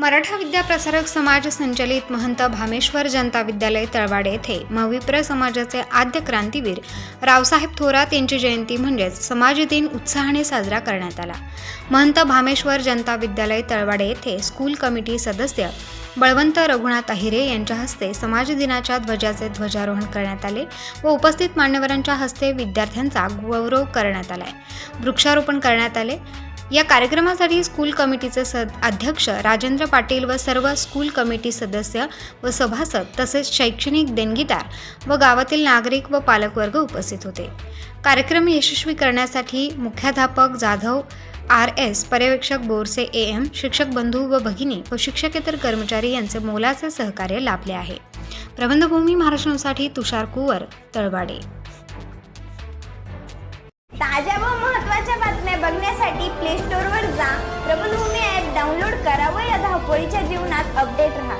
मराठा विद्या प्रसारक समाज संचलित महंत भामेश्वर जनता विद्यालय तळवाडे येथे मविप्र समाजाचे आद्य क्रांतीवीर रावसाहेब थोरात यांची जयंती म्हणजेच समाज दिन उत्साहाने साजरा करण्यात आला. महंत भामेश्वर जनता विद्यालय तळवाडे येथे स्कूल कमिटी सदस्य बळवंत रघुनाथ अहिरे यांच्या हस्ते समाज दिनाच्या ध्वजाचे ध्वजारोहण करण्यात आले व उपस्थित मान्यवरांच्या हस्ते विद्यार्थ्यांचा गौरव करण्यात आलाय. वृक्षारोपण करण्यात आले. या कार्यक्रमासाठी स्कूल कमिटीचे सद अध्यक्ष राजेंद्र पाटील व सर्व स्कूल कमिटी सदस्य व सभासद तसेच शैक्षणिक देणगीदार व गावातील नागरिक व पालकवर्ग उपस्थित होते. कार्यक्रम यशस्वी करण्यासाठी मुख्याध्यापक जाधव आर एस पर्यवेक्षक बोरसे ए एम शिक्षक बंधू व भगिनी व शिक्षकेतर कर्मचारी यांचे मोलाचे सहकार्य लाभले आहे. प्रबंधभूमी महाराष्ट्रासाठी तुषार कुवर तळवाडे. ताज्या बघण्यासाठी प्ले स्टोअरवर जा. प्रबलभूमी ॲप डाउनलोड करा व या धावपळीच्या जीवनात अपडेट राहा.